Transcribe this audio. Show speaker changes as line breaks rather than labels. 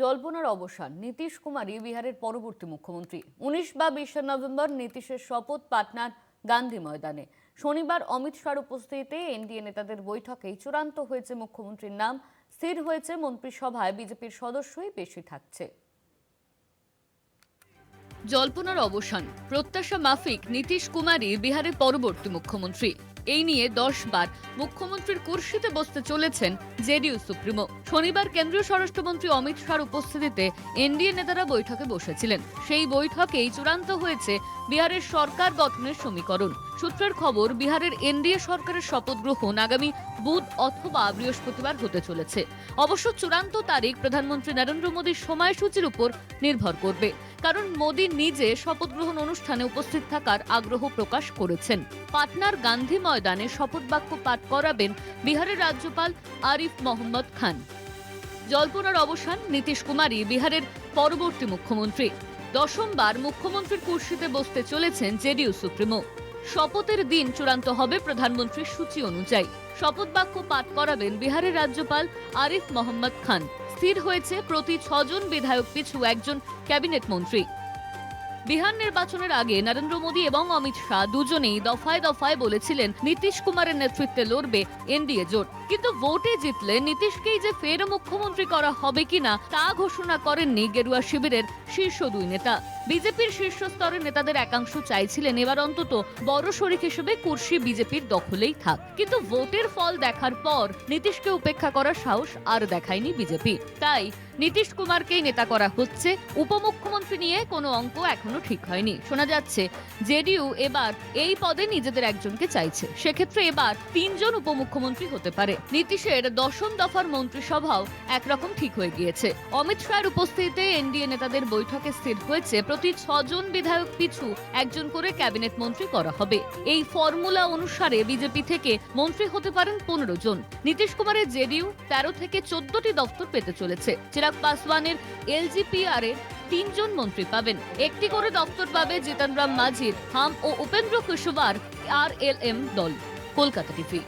জল্পনার অবসান, নীতিশ কুমারই বিহারের পরবর্তী মুখ্যমন্ত্রী। উনিশ বা বিশে নভেম্বর নীতিশের শপথ পাটনার গান্ধী ময়দানে। শনিবার অমিত শাহর উপস্থিতিতে এনডিএ নেতাদের বৈঠকেই চূড়ান্ত হয়েছে মুখ্যমন্ত্রীর নাম। স্থির হয়েছে মন্ত্রিসভায় বিজেপির সদস্যই বেশি থাকছে। জল্পনার অবসান, প্রত্যাশা মাফিক নীতিশ কুমারই বিহারের পরবর্তী মুখ্যমন্ত্রী। এই নিয়ে দশ বার মুখ্যমন্ত্রীর কুর্সিতে বসতে চলেছেন জেডিইউ সুপ্রিমো। শনিবার কেন্দ্রীয় স্বরাষ্ট্রমন্ত্রী অমিত শাহর উপস্থিতিতে এনডিএ নেতারা বৈঠকে বসেছিলেন। সেই বৈঠকেই চূড়ান্ত হয়েছে বিহারের সরকার গঠনের সমীকরণ। সূত্রের খবর, বিহারের এনডিএ সরকারের শপথ গ্রহণ আগামী বুধ অথবা বৃহস্পতিবার হতে চলেছে। অবশ্য চূড়ান্ত তারিখ প্রধানমন্ত্রী নরেন্দ্র মোদীর সময়সূচির উপর নির্ভর করবে, কারণ মোদী নিজে শপথ গ্রহণ অনুষ্ঠানে উপস্থিত থাকার আগ্রহ প্রকাশ করেছেন। পাটনার গান্ধী ময়দানে শপথ বাক্য পাঠ করাবেন বিহারের রাজ্যপাল আরিফ মোহাম্মদ খান। জল্পনার অবসান, নীতিশ কুমারই বিহারের পরবর্তী মুখ্যমন্ত্রী। দশমবার মুখ্যমন্ত্রীর কুর্সিতে বসতে চলেছেন জেডিইউ সুপ্রিমো। শপথের দিন চূড়ান্ত হবে প্রধানমন্ত্রীর সূচি অনুযায়ী। শপথ বাক্য পাঠ করাবেন বিহারের রাজ্যপাল আরিফ মোহাম্মদ খান। স্থির হয়েছে প্রতি ছজন বিধায়ক পিছু একজন ক্যাবিনেট মন্ত্রী। বিহার নির্বাচনের আগে নরেন্দ্র মোদী এবং অমিত শাহ দুজনেই দফায় দফায় বলেছিলেন, নীতিশ কুমারের নেতৃত্বে লড়বে এনডিএ জোট। কিন্তু ভোটে জিতলে নীতিশকেই যে ফের মুখ্যমন্ত্রী করা হবে কিনা তা ঘোষণা করেননি গেরুয়া শিবিরের শীর্ষ দুই নেতা। বিজেপির শীর্ষ স্তরের নেতাদের একাংশ চাইছিলেন এবার অন্তত বড় শরিক হিসেবে কুর্সি বিজেপির দখলেই থাক। কিন্তু ভোটের ফল দেখার পর নীতিশকে উপেক্ষা করার সাহস আর দেখায়নি বিজেপি। তাই নীতিশ কুমারকেই নেতা করা হচ্ছে। উপমুখ্যমন্ত্রী নিয়ে কোনো অঙ্ক এখনও ঠিক হয়নি। শোনা যাচ্ছে, জেডিইউ এবার এই পদে নিজেদের একজনকে চাইছে। সেক্ষেত্রে এবার তিনজন উপমুখ্যমন্ত্রী হতে পারে। নীতিশের দশম দফার মন্ত্রিসভাও একরকম ঠিক হয়ে গিয়েছে। অমিত শাহের উপস্থিতিতে এনডিএ নেতাদের বৈঠকে স্থির হয়েছে প্রতি ছজন বিধায়ক পিছু একজন করে ক্যাবিনেট মন্ত্রী করা হবে। এই ফর্মুলা অনুসারে বিজেপি থেকে মন্ত্রী হতে পারেন পনেরো জন। নীতিশ কুমারের জেডিইউ তেরো থেকে চোদ্দটি দপ্তর পেতে চলেছে। চিরাগ পাসওয়ানের এলজিপিআর এর তিনজন মন্ত্রী পাবেন। একটি করে দপ্তর পাবে জিতন রাম মাঝির, হাম ও উপেন্দ্র কুশওয়ার আর এল এম দল। কলকাতা টিভি।